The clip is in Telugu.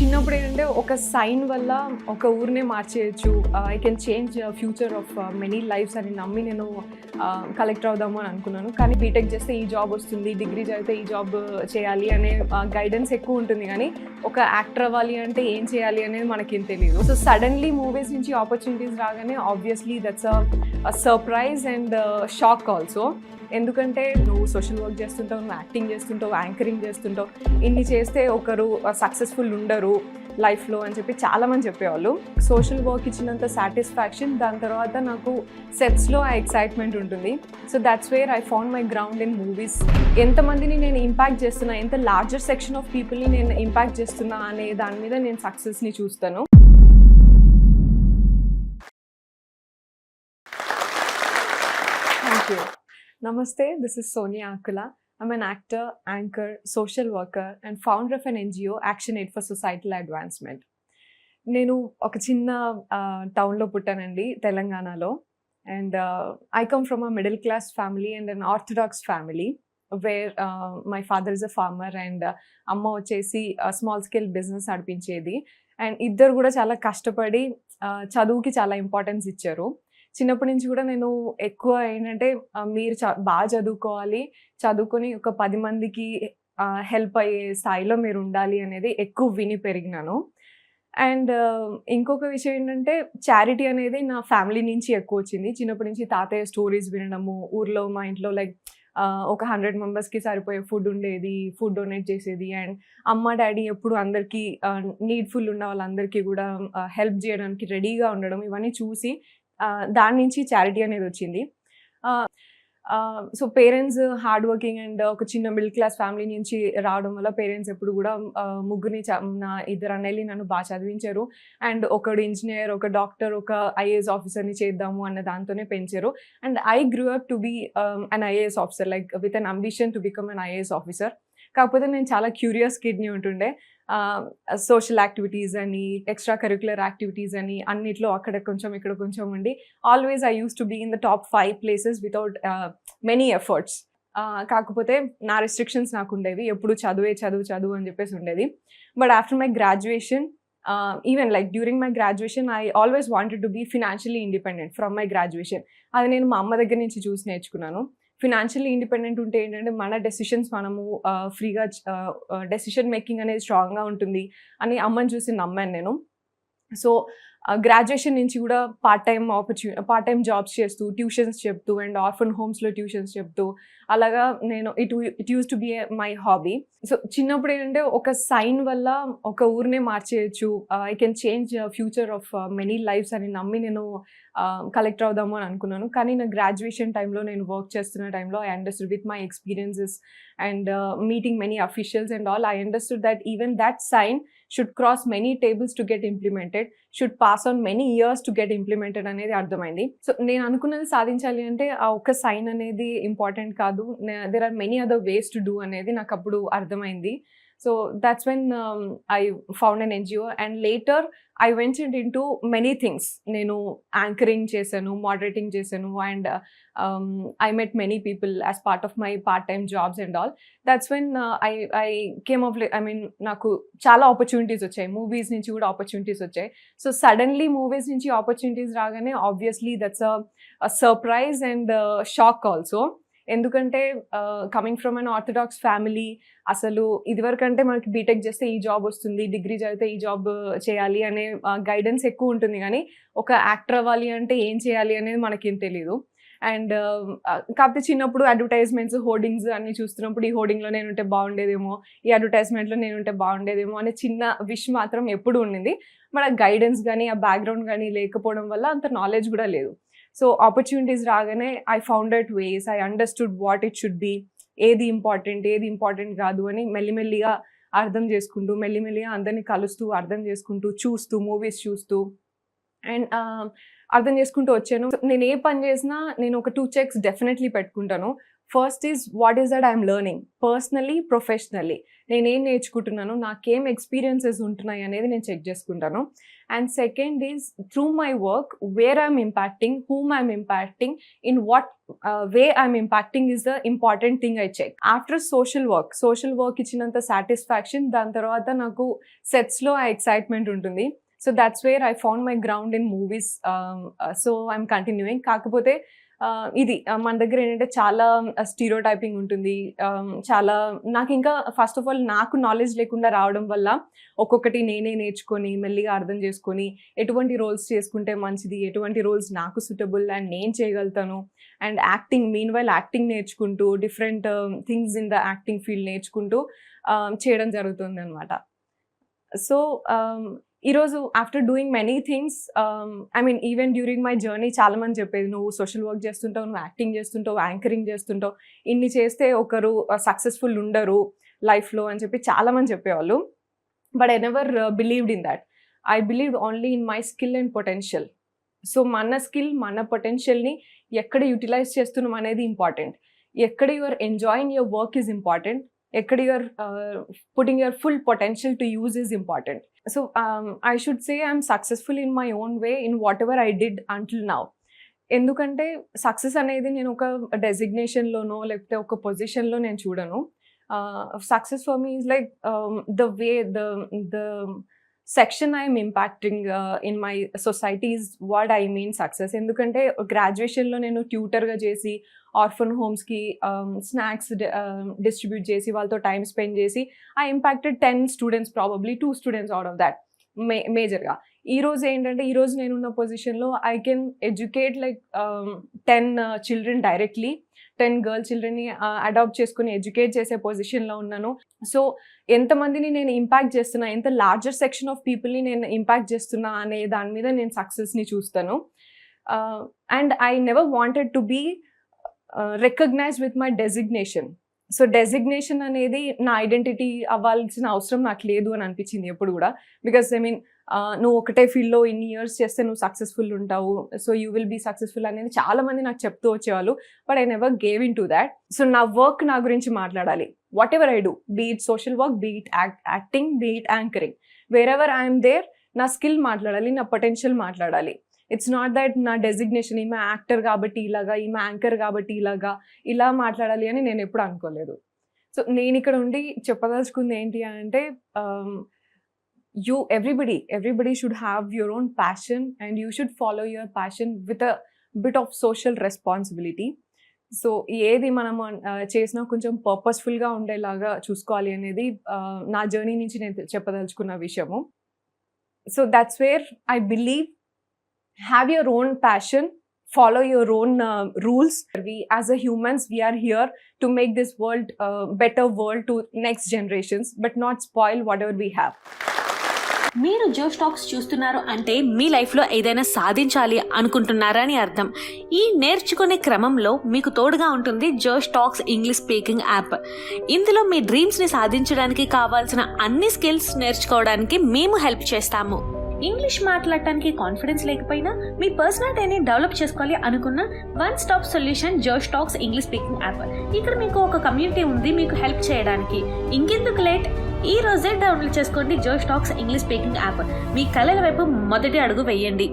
చిన్నప్పుడు ఏంటంటే ఒక సైన్ వల్ల ఒక ఊరినే మార్చేయచ్చు. I can change future of many lives అని నమ్మి నేను uh, కలెక్టర్ అవుదాము అని అనుకున్నాను. కానీ బీటెక్ చేస్తే ఈ జాబ్ వస్తుంది డిగ్రీ చదివితే ఈ జాబ్ uh, చేయాలి అనే uh, గైడెన్స్ ఎక్కువ ఉంటుంది. కానీ ఒక యాక్టర్ అవ్వాలి అంటే ఏం చేయాలి అనేది మనకేం తెలియదు సో సడన్లీ మూవీస్ నుంచి ఆపర్చునిటీస్ రాగానే obviously that's a surprise and shock also ఎందుకంటే నువ్వు సోషల్ వర్క్ చేస్తుంటావు నువ్వు యాక్టింగ్ చేస్తుంటావు యాంకరింగ్ చేస్తుంటావు. ఇన్ని చేస్తే ఒకరు సక్సెస్ఫుల్ ఉండరు. లైఫ్లో అని చెప్పి చాలామంది చెప్పేవాళ్ళు. సోషల్ వర్క్ ఇచ్చినంత సాటిస్ఫాక్షన్ దాని తర్వాత నాకు సెట్స్లో ఆ ఎక్సైట్మెంట్ ఉంటుంది. So that's where I found my ground in movies ఎంతమందిని నేను ఇంపాక్ట్ చేస్తున్నా ఎంత లార్జర్ సెక్షన్ ఆఫ్ పీపుల్ని నేను ఇంపాక్ట్ చేస్తున్నా అనే దాని మీద నేను సక్సెస్ని చూస్తాను. థ్యాంక్ యూ నమస్తే this is Sonia Akula I'm an actor, anchor, social worker, and founder of an NGO, Action Aid for Societal Advancement. నేను ఒక చిన్న టౌన్లో పుట్టానండి తెలంగాణలో. And I come from a middle class family and an orthodox family where my father is a farmer and అమ్మ వచ్చేసి స్మాల్ స్కేల్ బిజినెస్ నడిపించేది. అండ్ ఇద్దరు కూడా చాలా కష్టపడి uh, చదువుకి చాలా ఇంపార్టెన్స్ ఇచ్చారు. చిన్నప్పటి నుంచి కూడా నేను ఎక్కువ ఏంటంటే మీరు చ బాగా చదువుకోవాలి. చదువుకొని ఒక పది మందికి హెల్ప్ అయ్యే స్థాయిలో మీరు ఉండాలి అనేది ఎక్కువ విని పెరిగినాను. అండ్ ఇంకొక విషయం ఏంటంటే చారిటీ అనేది నా ఫ్యామిలీ నుంచి ఎక్కువ వచ్చింది. చిన్నప్పటి నుంచి తాతయ్య స్టోరీస్ వినడము ఊర్లో మా ఇంట్లో లైక్ ఒక హండ్రెడ్ మెంబర్స్కి సరిపోయే ఫుడ్ ఉండేది ఫుడ్ డొనేట్ చేసేది. అండ్ అమ్మ డాడీ ఎప్పుడు అందరికీ నీడ్ఫుల్ ఉన్న వాళ్ళందరికీ కూడా హెల్ప్ చేయడానికి రెడీగా ఉండడం ఇవన్నీ చూసి దాని నుంచి చారిటీ అనేది వచ్చింది. So parents hard working and ఒక చిన్న మిడిల్ క్లాస్ ఫ్యామిలీ నుంచి రావడం వల్ల పేరెంట్స్ ఎప్పుడు కూడా ముగ్గురిని చ- నా ఇద్దరు అన్నయ్యని నన్ను బాగా చదివించారు. అండ్ ఒకడు ఇంజనీర్ ఒక డాక్టర్ ఒక ఐఏఎస్ ఆఫీసర్ని చేద్దాము అన్న దాంతోనే పెంచారు. And I grew up to be an IAS officer like with an ambition to become an IAS officer కాకపోతే నేను చాలా క్యూరియస్ కిడ్నీ ఉంటుండే. సోషల్ యాక్టివిటీస్ అని ఎక్స్ట్రా కరికులర్ యాక్టివిటీస్ అని అన్నిట్లో అక్కడ కొంచెం ఇక్కడ కొంచెం ఉండి always I used to be in the top five places without many efforts కాకపోతే నా రెస్ట్రిక్షన్స్ నాకు ఉండేవి. ఎప్పుడు చదువే చదువు చదువు అని చెప్పేసి ఉండేది. But after my graduation even like during my graduation I always wanted to be financially independent from my graduation అది నేను మా అమ్మ దగ్గర నుంచి చూసి నేర్చుకున్నాను. ఫినాన్షియల్లీ ఇండిపెండెంట్ ఉంటే ఏంటంటే మన డెసిషన్స్ మనము ఫ్రీగా డెసిషన్ మేకింగ్ అనేది స్ట్రాంగ్గా ఉంటుంది అని అమ్మని చూసి నమ్మాను నేను. సో గ్రాడ్యుయేషన్ నుంచి కూడా part time opportunity part time jobs చేస్తూ ట్యూషన్స్ చెప్తూ అండ్ ఆర్ఫన్ హోమ్స్లో ట్యూషన్స్ చెప్తూ అలాగా నేను it it used to be my hobby so చిన్నప్పుడు ఏంటంటే ఒక సైన్ వల్ల ఒక ఊరినే మార్చేయచ్చు. I can change future of many lives అని నమ్మి నేను కలెక్టర్ అవుదాము అని అనుకున్నాను. కానీ నా గ్రాడ్యుయేషన్ టైంలో నేను వర్క్ చేస్తున్న టైంలో I understood with my experiences and meeting many officials and all I understood that even that sign should cross many tables to get implemented should pass on many years to get implemented అనేది అర్థమైంది. సో నేను అనుకున్నది సాధించాలి అంటే ఆ ఒక్క సైన్ అనేది ఇంపార్టెంట్ కాదు. There are many other ways to do అనేది నాకు అప్పుడు అర్థమైంది. So that's when I found an NGO and later I ventured into many things నేను యాంకరింగ్ చేశాను మోడరేటింగ్ చేశాను and I met many people as part of my part time jobs and all that's when I I came of I mean నాకు చాలా ఆపర్చునిటీస్ వచ్చాయి. మూవీస్ నుంచి కూడా ఆపర్చునిటీస్ వచ్చాయి. సో సడన్లీ మూవీస్ నుంచి ఆపర్చునిటీస్ రాగానే obviously that's a surprise and shock also ఎందుకంటే coming from an orthodox family అసలు ఇదివరకంటే మనకి బీటెక్ చేస్తే ఈ జాబ్ వస్తుంది డిగ్రీ చదివితే ఈ జాబ్ చేయాలి అనే గైడెన్స్ ఎక్కువ ఉంటుంది. కానీ ఒక యాక్టర్ అవ్వాలి అంటే ఏం చేయాలి అనేది మనకేం తెలియదు అండ్ కాకపోతే చిన్నప్పుడు అడ్వర్టైజ్మెంట్స్ హోర్డింగ్స్ అన్ని చూస్తున్నప్పుడు ఈ హోర్డింగ్లో నేను ఉంటే బాగుండేదేమో ఈ అడ్వర్టైజ్మెంట్లో నేను ఉంటే బాగుండేదేమో అనే చిన్న విష్ మాత్రం ఎప్పుడు ఉండింది. మన గైడెన్స్ కానీ ఆ బ్యాక్గ్రౌండ్ కానీ లేకపోవడం వల్ల అంత నాలెడ్జ్ కూడా లేదు. సో ఆపర్చునిటీస్ రాగానే I found at ways I understood what it should be ఏది ఇంపార్టెంట్ ఏది ఇంపార్టెంట్ కాదు అని మెల్లిమెల్లిగా అర్థం చేసుకుంటూ మెల్లిమెల్లిగా అందరినీ కలుస్తూ అర్థం చేసుకుంటూ చూస్తూ మూవీస్ చూస్తూ అండ్ అర్థం చేసుకుంటూ వచ్చాను. నేను ఏ పని చేసినా నేను ఒక టూ చెక్స్ డెఫినెట్లీ పెట్టుకుంటాను. First is what is that I'm learning personally professionally నేనేం నేర్చుకుంటున్నాను? నాకేం ఎక్స్పీరియన్సెస్ ఉంటున్నాయి అనేది నేను చెక్ చేసుకుంటాను. And second is through my work where I'm impacting whom I'm impacting in what way I'm impacting is the important thing I check after social work social work ఇచ్చినంత సాటిస్ఫాక్షన్ దాని తర్వాత నాకు సెట్స్లో ఆ ఎక్సైట్మెంట్ ఉంటుంది. So that's where I found my ground in movies so I'm continuing కాకపోతే ఇది మన దగ్గర ఏంటంటే చాలా స్టీరో టైపింగ్ ఉంటుంది. Um, చాలా నాకు ఇంకా ఫస్ట్ ఆఫ్ ఆల్ నాకు నాలెడ్జ్ లేకుండా రావడం వల్ల ఒక్కొక్కటి నేనే నేర్చుకొని మెల్లిగా అర్థం చేసుకొని ఎటువంటి రోల్స్ చేసుకుంటే మంచిది ఎటువంటి రోల్స్ నాకు సూటబుల్ అండ్ నేను చేయగలుగుతాను. And acting mean while acting నేర్చుకుంటూ different things in the acting field నేర్చుకుంటూ um, చేయడం జరుగుతుంది అనమాట సో um, ఈరోజు after doing many things I mean even during my journey చాలా మంది చెప్పేది నువ్వు సోషల్ వర్క్ చేస్తుంటావు నువ్వు యాక్టింగ్ చేస్తుంటావు యాంకరింగ్ చేస్తుంటావు ఇన్ని చేస్తే ఒకరు సక్సెస్ఫుల్ ఉండరు లైఫ్లో అని చెప్పి చాలా మంది చెప్పేవాళ్ళు but I never believed in that I believe only in my skill and potential so మన స్కిల్ మన పొటెన్షియల్ని ఎక్కడ యూటిలైజ్ చేస్తున్నాం అనేది ఇంపార్టెంట్ ఎక్కడ your enjoying your work is important ఎక్కడ your putting your full potential to use is important so I should say I'm successful in my own way in whatever I did until now ఎందుకంటే సక్సెస్ అనేది నేను ఒక డెసిగ్నేషన్లోనో లేకపోతే ఒక పొజిషన్లో నేను చూడను success for me is like the way the the section I'm impacting in my society is what I mean success ఎందుకంటే గ్రాడ్యుయేషన్లో నేను ట్యూటర్గా చేసి ఆర్ఫన్ హోమ్స్కి స్నాక్స్ డిస్ట్రిబ్యూట్ చేసి వాళ్ళతో టైం స్పెండ్ చేసి I impacted ten students probably two students out of that మే మేజర్గా ఈ రోజు ఏంటంటే ఈరోజు నేనున్న పొజిషన్లో I can educate like ten children directly ten girl చిల్డ్రన్ని adopt చేసుకుని ఎడ్యుకేట్ చేసే పొజిషన్లో ఉన్నాను. సో ఎంతమందిని నేను ఇంపాక్ట్ చేస్తున్నా ఎంత లార్జర్ సెక్షన్ ఆఫ్ పీపుల్ని నేను ఇంపాక్ట్ చేస్తున్నా అనే దాని మీద నేను సక్సెస్ని చూస్తాను. And I never wanted to be recognize with my designation so designation అనేది నా ఐడెంటిటీ అవ్వాల్సిన అవసరం నాకు లేదు అని అనిపించింది ఎప్పుడు కూడా. బికాస్ ఐ మీన్ నువ్వు ఒకటే ఫీల్డ్లో ఇన్ని ఇయర్స్ చేస్తే నువ్వు సక్సెస్ఫుల్ ఉంటావు. So you will be successful అనేది చాలామంది నాకు చెప్తూ వచ్చేవాళ్ళు but I never gave in to that so నా వర్క్ నా గురించి మాట్లాడాలి. Whatever I do be it social work be it acting be it anchoring wherever I'm there నా స్కిల్ మాట్లాడాలి నా పొటెన్షియల్ మాట్లాడాలి. ఇట్స్ నాట్ దట్ నా డెసిగ్నేషన్ ఈమె యాక్టర్ కాబట్టి ఇలాగా ఈమె యాంకర్ కాబట్టి ఇలాగా ఇలా మాట్లాడాలి అని నేను ఎప్పుడు అనుకోలేదు. సో నేను ఇక్కడ ఉండి చెప్పదలుచుకుంది ఏంటి అంటే you everybody everybody should have your own passion and you should follow your passion with a bit of social responsibility so ఏది మనం uh, చేసినా కొంచెం పర్పస్ఫుల్గా ఉండేలాగా చూసుకోవాలి అనేది uh, నా జర్నీ నుంచి నేను చెప్పదలుచుకున్న విషయము. So that's where I believe have your own passion follow your own uh, rules we as a humans we are here to make this world a better world to next generations but not spoil whatever we have మీరు జో స్టాక్స్ చూస్తున్నారు అంటే మీ లైఫ్లో ఏదైనా సాధించాలి అనుకుంటున్నారా అని అర్థం ఈ నేర్చుకునే క్రమంలో మీకు తోడుగా ఉంటుంది Josh talks English speaking app ఇందులో మీ డ్రీమ్స్ని సాధించడానికి కావాల్సిన అన్ని స్కిల్స్ నేర్చుకోవడానికి మేము హెల్ప్ చేస్తాము ఇంగ్లీష్ మాట్లాడటానికి కాన్ఫిడెన్స్ లేకపోయినా మీ పర్సనాలిటీని డెవలప్ చేసుకోవాలి అనుకున్న one stop solution Josh talks English speaking app ఇక్కడ మీకు ఒక కమ్యూనిటీ ఉంది మీకు హెల్ప్ చేయడానికి. ఇంకెందుకు లేట్ ఈ రోజే డౌన్లోడ్ చేసుకోండి Josh talks English speaking app మీ కళల వైపు మొదటి అడుగు వేయండి.